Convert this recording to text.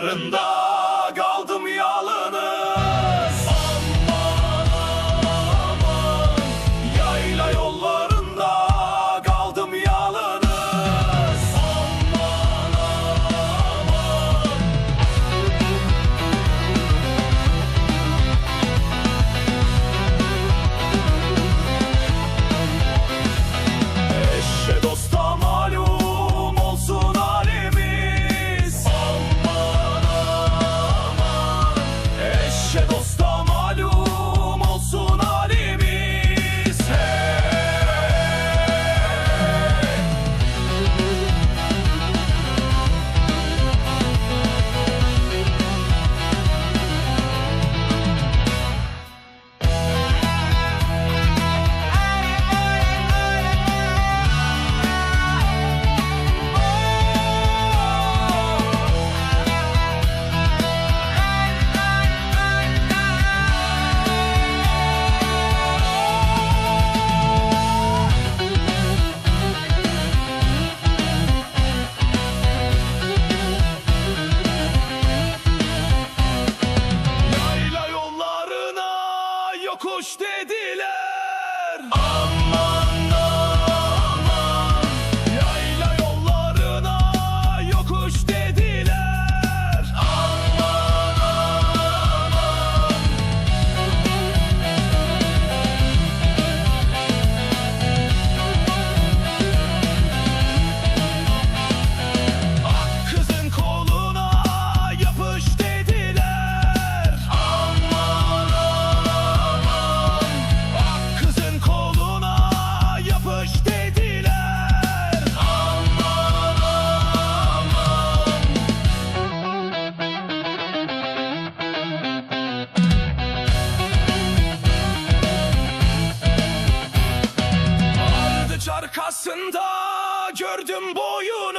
Yollarında boş dediler. போயும்